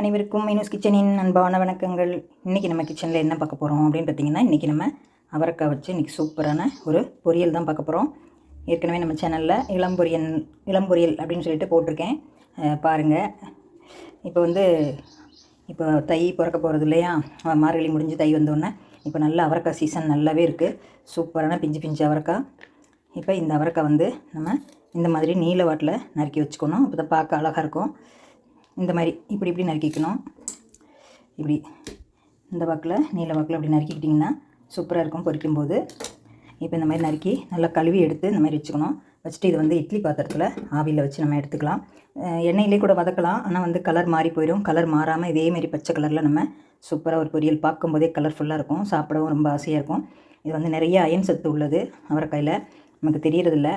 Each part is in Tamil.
அனைவருக்கும் மீனூஸ் கிச்சனின் அன்பான வணக்கங்கள். இன்றைக்கி நம்ம கிச்சனில் என்ன பார்க்க போகிறோம் அப்படின்னு பார்த்தீங்கன்னா இன்றைக்கி நம்ம அவரைக்காய் வச்சு இன்றைக்கி சூப்பரான ஒரு பொரியல் தான் பார்க்க போகிறோம் ஏற்கனவே நம்ம சேனலில் இளம்பொரியன் இளம்பொரியல் அப்படின்னு சொல்லிட்டு போட்டிருக்கேன். பாருங்கள் இப்போ வந்து இப்போ தை பிறக்க போகிறது இல்லையா? மார்கழி முடிஞ்சு தை வந்தோடனே இப்போ நல்ல அவரைக்காய் சீசன் நல்லாவே இருக்குது சூப்பரான பிஞ்சு பிஞ்சு அவரைக்காய். இப்போ இந்த அவரைக்காய் வந்து நம்ம இந்த மாதிரி நீல வாட்டில் நறுக்கி வச்சுக்கணும். அப்போ தான் பார்க்க அழகாக இருக்கும். இந்த மாதிரி இப்படி இப்படி நறுக்கிக்கணும். இப்படி இந்த வாக்கில் நீல வாக்கில் இப்படி நறுக்கிக்கிட்டிங்கன்னா சூப்பராக இருக்கும் பொரிக்கும்போது இப்போ இந்த மாதிரி நறுக்கி நல்லா கழுவி எடுத்து இந்த மாதிரி வச்சுக்கணும். வச்சுட்டு இது வந்து இட்லி பாத்திரத்தில் ஆவியில் வச்சு நம்ம எடுத்துக்கலாம். எண்ணெயிலே கூட வதக்கலாம். ஆனால் வந்து கலர் மாறி போயிடும் கலர் மாறாமல் இதேமாரி பச்சை கலரில் நம்ம சூப்பராக ஒரு பொரியல் பார்க்கும்போதே கலர்ஃபுல்லாக இருக்கும். சாப்பிடவும் ரொம்ப ஆசையாக இருக்கும். இது வந்து நிறைய அயன் சத்து உள்ளது அவரைக்காயில். நமக்கு தெரியறதில்ல.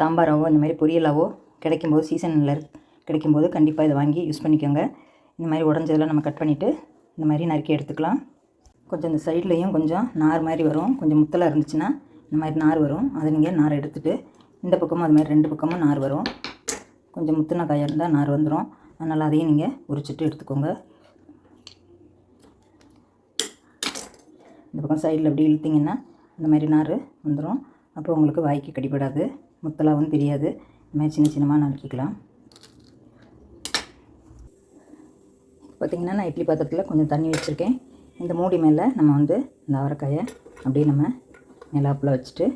சாம்பாராவோ இந்த மாதிரி பொரியலாவோ கிடைக்கும்போது சீசனில் கிடைக்கும்போது கண்டிப்பாக இதை வாங்கி யூஸ் பண்ணிக்கோங்க. இந்த மாதிரி உடஞ்சதெல்லாம் நம்ம கட் பண்ணிவிட்டு இந்த மாதிரி நறுக்கி எடுத்துக்கலாம். கொஞ்சம் இந்த சைட்லேயும் கொஞ்சம் நார் மாதிரி வரும். கொஞ்சம் முத்தலாக இருந்துச்சுன்னா இந்த மாதிரி நார் வரும். அதை நீங்கள் நார் எடுத்துகிட்டு இந்த பக்கமும் அது மாதிரி ரெண்டு பக்கமும் நார் வரும். கொஞ்சம் முத்தின காயாக இருந்தால் நார் வந்துடும் அதனால் அதையும் நீங்கள் உரிச்சிட்டு எடுத்துக்கோங்க. இந்த பக்கம் சைடில் அப்படி இழுத்திங்கன்னா இந்த மாதிரி நார் வந்துடும் அப்போ உங்களுக்கு வாய்க்கு கடிப்படாது முத்தலாகவும் தெரியாது. இந்த மாதிரி சின்ன சின்னமாக நறுக்கிக்கலாம். பார்த்திங்கன்னா நான் இட்லி பாத்திரத்தில் கொஞ்சம் தண்ணி வச்சுருக்கேன். இந்த மூடி மேலே நம்ம வந்து இந்த அவரைக்காயை அப்படியே நம்ம நிலாப்பில் வச்சுட்டு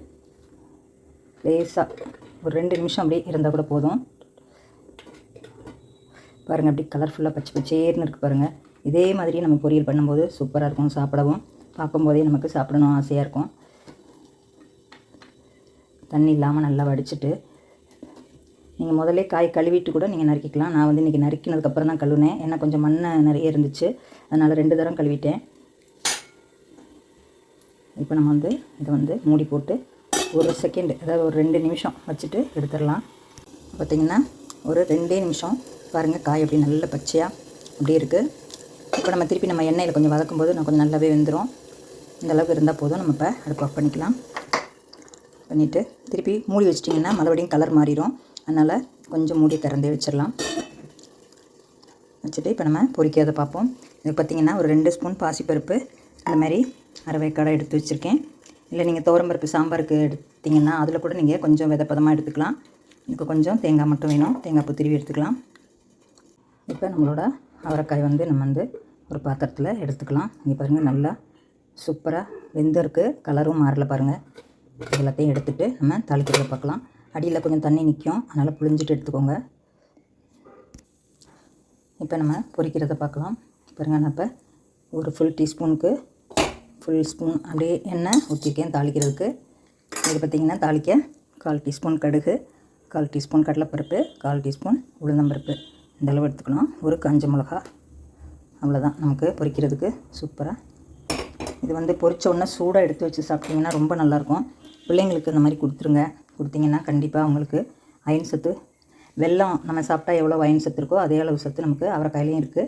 லேசாக ஒரு ரெண்டு நிமிஷம் அப்படியே இருந்தால் கூட போதும். பாருங்கள் அப்படி கலர்ஃபுல்லாக பச்சை பச்சேர்னு இருக்குது பாருங்கள் இதே மாதிரி நம்ம பொரியல் பண்ணும்போது சூப்பராக இருக்கும் சாப்பிடவும். பார்க்கும்போதே நமக்கு சாப்பிடணும் ஆசையாக இருக்கும். தண்ணி இல்லாமல் நல்லா வடிச்சிட்டு நீங்கள் முதல்ல காய் கழுவிட்டு கூட நீங்கள் நறுக்கிக்கலாம். நான் வந்து இன்றைக்கி நறுக்கினதுக்கப்புறம் தான் கழுவினேன். ஏன்னா கொஞ்சம் மண் நிறைய இருந்துச்சு. அதனால் ரெண்டு தரம் கழுவிட்டேன். இப்போ நம்ம வந்து இதை வந்து மூடி போட்டு ஒரு செகண்ட் அதாவது ஒரு ரெண்டு நிமிஷம் வச்சுட்டு எடுத்துடலாம். பார்த்திங்கன்னா ஒரு ரெண்டே நிமிஷம் பாருங்கள் காய் அப்படி நல்ல பச்சையாக அப்படியே இருக்குது இப்போ நம்ம திருப்பி நம்ம எண்ணெயில் கொஞ்சம் வதக்கும்போது நான் கொஞ்சம் நல்லாவே வெந்துடும் இந்த அளவுக்கு இருந்தால் போதும். நம்ம இப்போ அடுப்பு ஆஃப் பண்ணிக்கலாம். பண்ணிவிட்டு திருப்பி மூடி வச்சிட்டிங்கன்னா மறுபடியும் கலர் மாறிடும் அதனால் கொஞ்சம் மூடி திறந்தே வச்சிடலாம். வச்சுட்டு இப்போ நம்ம பொரிக்காத பார்ப்போம். இது பார்த்திங்கன்னா ஒரு ரெண்டு ஸ்பூன் பாசிப்பருப்பு இந்த மாதிரி எடுத்து வச்சுருக்கேன். இல்லை நீங்கள் துவரம்பருப்பு சாம்பாருக்கு எடுத்திங்கன்னா அதில் கூட நீங்கள் கொஞ்சம் விதப்பதமாக எடுத்துக்கலாம். எனக்கு கொஞ்சம் தேங்காய் மட்டும் வேணும். தேங்காய் பூ திருவி எடுத்துக்கலாம். இப்போ நம்மளோட அவரைக்காய் வந்து நம்ம வந்து ஒரு பாத்திரத்தில் எடுத்துக்கலாம். இங்கே பாருங்கள் நல்லா சூப்பராக வெந்திருக்கு. கலரும் மாறல பாருங்கள் எல்லாத்தையும் எடுத்துகிட்டு நம்ம தாளிக்கிறத பார்க்கலாம். அடியில் கொஞ்சம் தண்ணி நிற்கும் அதனால் புழிஞ்சிட்டு எடுத்துக்கோங்க. இப்போ நம்ம பொரிக்கிறத பார்க்கலாம் பாருங்கள் நான் இப்போ ஒரு ஃபுல் டீஸ்பூனுக்கு ஃபுல் ஸ்பூன் அப்படியே எண்ணெய் ஊற்றிருக்கேன் தாளிக்கிறதுக்கு. இது பார்த்திங்கன்னா தாளிக்க கால் டீஸ்பூன் கடுகு கால் டீஸ்பூன் கடலைப்பருப்பு கால் டீஸ்பூன் உளுந்தம்பருப்பு இந்த அளவு எடுத்துக்கணும். ஒரு காஞ்ச மிளகா. அவ்வளோதான் நமக்கு பொரிக்கிறதுக்கு சூப்பராக இது வந்து பொரிச்ச உடனே சூடாக எடுத்து வச்சு சாப்பிட்டிங்கன்னா ரொம்ப நல்லாயிருக்கும் பிள்ளைங்களுக்கு இந்த மாதிரி கொடுத்துருங்க. கொடுத்தீங்கன்னா கண்டிப்பாக உங்களுக்கு அயன் சத்து வெல்லம் நம்ம சாப்பிட்டா எவ்வளோ அயன் சத்து இருக்கோ அதே அளவு சத்து நமக்கு அவரைக்காயிலையும் இருக்குது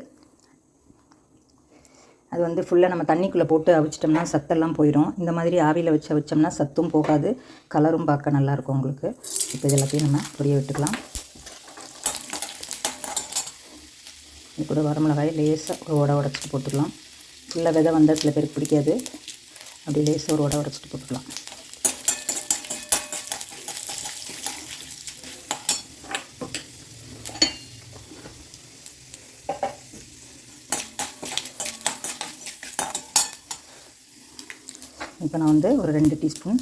அது வந்து ஃபுல்லாக நம்ம தண்ணிக்குள்ளே போட்டு அவிச்சிட்டோம்னா சத்தெல்லாம் போயிடும் இந்த மாதிரி ஆவியில் வச்சு அவிச்சோம்னா சத்தும் போகாது கலரும் பார்க்க நல்லாயிருக்கும் உங்களுக்கு. இப்போ இது எல்லாத்தையும் நம்ம பொரிய விட்டுக்கலாம். இது கூட வரமிளகாய் லேசாக ஒரு உட உடச்சிட்டு போட்டுக்கலாம். ஃபுல்லாக விதை வந்தால் சில பேருக்கு பிடிக்காது. அப்படி லேசாக ஒரு உட உடச்சிட்டு போட்டுக்கலாம். இப்போ நான் வந்து ஒரு ரெண்டு டீஸ்பூன்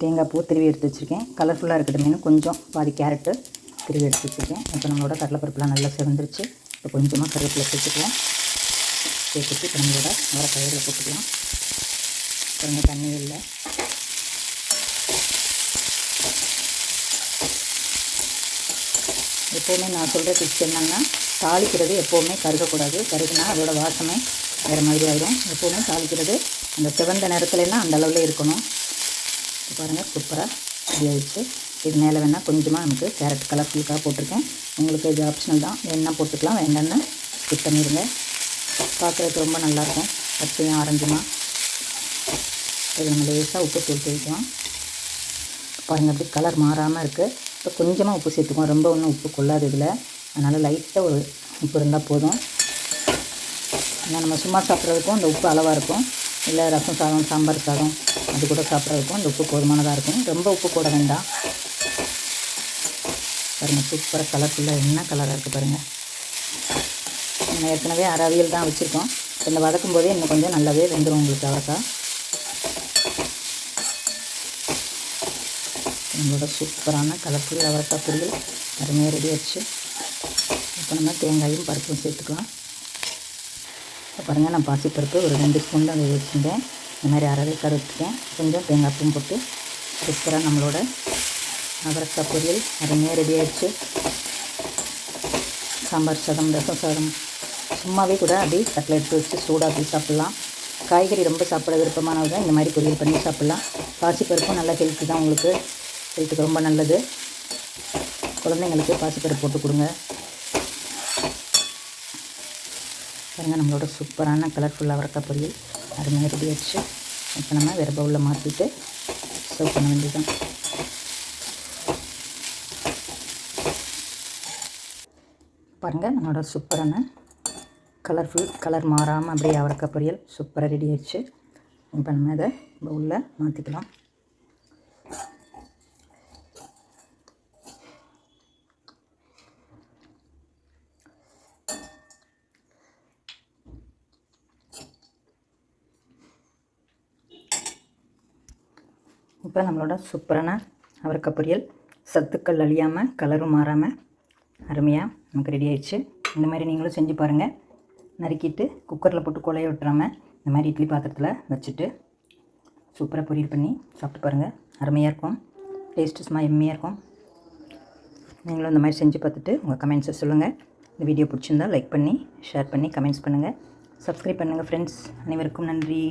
தேங்காய் பூ திருவி எடுத்து வச்சுருக்கேன். கலர்ஃபுல்லாக இருக்கட்டும் கொஞ்சம் பாதி கேரட்டு திருவி எடுத்து வச்சுருக்கேன். இப்போ நம்மளோட கடலைப்பருப்புலாம் நல்லா செவந்துருச்சு. இப்போ கொஞ்சமாக கருவேப்பிலை சேர்த்துக்கலாம் சேர்த்துட்டு இப்போ நம்மளோட வர கயிறில் போட்டுக்கலாம். கொஞ்சம் தண்ணி இல்லை. எப்போவுமே நான் சொல்கிற டிப்ஸ் என்னென்னா தாளிக்கிறது எப்போவுமே கருகக்கூடாது. கருகுனா அதோட வாசமே வேறு மாதிரி ஆயிடும் எப்போவுமே தாளிக்கிறது அந்த சிவந்த நேரத்துலன்னா அந்த அளவில் இருக்கணும். பாருங்கள் சூப்பராக ரெடி ஆயிடுச்சு. இது மேலே வேணால் கொஞ்சமாக நமக்கு கேரட் கலர்ஃபுல்லுக்காக போட்டிருக்கேன். உங்களுக்கு இது ஆப்ஷனல் தான். வேணா போட்டுக்கலாம் வேண்டாம்னு ஸ்கிப் பண்ணிடுங்க பார்க்குறதுக்கு ரொம்ப நல்லாயிருக்கும் பச்சையும் ஆரஞ்சுமா. இது நம்ம லேசாக உப்பு சேர்த்து வைக்கலாம் பாருங்கள் அப்படி கலர் மாறாமல் இருக்குது இப்போ கொஞ்சமாக உப்பு சேர்த்துக்குவோம். ரொம்ப ஒன்றும் உப்பு கொள்ளாது இதில் அதனால் லைட்டாக ஒரு உப்பு இருந்தால் போதும். ஏன்னா நம்ம சும்மா சாப்பிட்றதுக்கும் அந்த உப்பு அளவாக இருக்கும். இல்லை ரசம் சாதம் சாம்பார் சாதம் அது கூட சாப்பிட்றதுக்கும் அந்த உப்பு போதுமானதாக இருக்கும். ரொம்ப உப்பு போட வேண்டாம். பாருங்கள் சூப்பராக கலர்ஃபுல்லாக என்ன கலராக இருக்குது பாருங்கள் நம்ம ஏற்கனவே அறவியல் தான் வச்சுருக்கோம். இந்த வதக்கும் போதே இன்னும் கொஞ்சம் நல்லாவே வெந்துடும் உங்களுக்கு அவரைக்காய் நம்மளோட சூப்பரான கலர்ஃபுல் அவரைக்காய் பொரியல் அருமையாக ரெடி ஆச்சு இப்போ நம்ம தேங்காயும் பருப்பும் சேர்த்துக்கலாம். பாருங்கள் நான் பாசிப்பருப்பு ஒரு ரெண்டு ஸ்பூன் தான் வேக வச்சுருந்தேன். இந்த மாதிரி அரை வேக்காடு வச்சுருக்கேன் கொஞ்சம் தேங்காய் பூவும் போட்டு சூப்பராக நம்மளோட அவரக்காய் பொரியல். அருமையாக ரெடி சாம்பார் சாதம் ரசம் சாதம். சும்மாவே கூட அப்படியே தட்டில் எடுத்து வச்சு சூடாக போய் சாப்பிட்லாம். காய்கறி ரொம்ப சாப்பிட விருப்பமானவங்க தான் இந்த மாதிரி பொரியல் பண்ணி சாப்பிட்லாம். பாசிப்பருப்பும் நல்ல ஹெல்த்து தான் உங்களுக்கு. ஹெல்த்துக்கு ரொம்ப நல்லது. குழந்தைங்களுக்கு பாசிப்பருப்பு போட்டு கொடுங்க. பாருங்கள் நம்மளோட சூப்பரான கலர்ஃபுல்லாக அவரக்காய் பொரியல். அருமையாக ரெடி ஆச்சு இப்போ நம்ம வேறு பவுலில் மாற்றிட்டு சர்வ் பண்ண வேண்டியதுதான். பாருங்கள் நம்மளோட சூப்பரான கலர்ஃபுல் கலர் மாறாமல் அப்படியே அவரக்காய் பொரியல் சூப்பராக ரெடி ஆயிடுச்சு. இப்போ நம்ம இதை பவுலில் மாற்றிக்கலாம் இப்போ நம்மளோட சூப்பரான அவரக்க பொரியல் சத்துக்கள் அழியாமல் கலரும் மாறாமல் அருமையாக நமக்கு ரெடி ஆயிடுச்சு. இந்த மாதிரி நீங்களும் செஞ்சு பாருங்கள் நறுக்கிட்டு குக்கரில் போட்டு குழைய விட்டுறாமல் இந்த மாதிரி இட்லி பாத்திரத்தில் வச்சுட்டு சூப்பராக பொரியல் பண்ணி சாப்பிட்டு பாருங்கள் அருமையாக இருக்கும். டேஸ்ட்டு சும்மா எம்மையாக இருக்கும். நீங்களும் இந்த மாதிரி செஞ்சு பார்த்துட்டு உங்கள் கமெண்ட்ஸை சொல்லுங்கள் இந்த வீடியோ பிடிச்சிருந்தால் லைக் பண்ணி ஷேர் பண்ணி கமெண்ட்ஸ் பண்ணுங்கள் சப்ஸ்கிரைப் பண்ணுங்கள் ஃப்ரெண்ட்ஸ் அனைவருக்கும் நன்றி.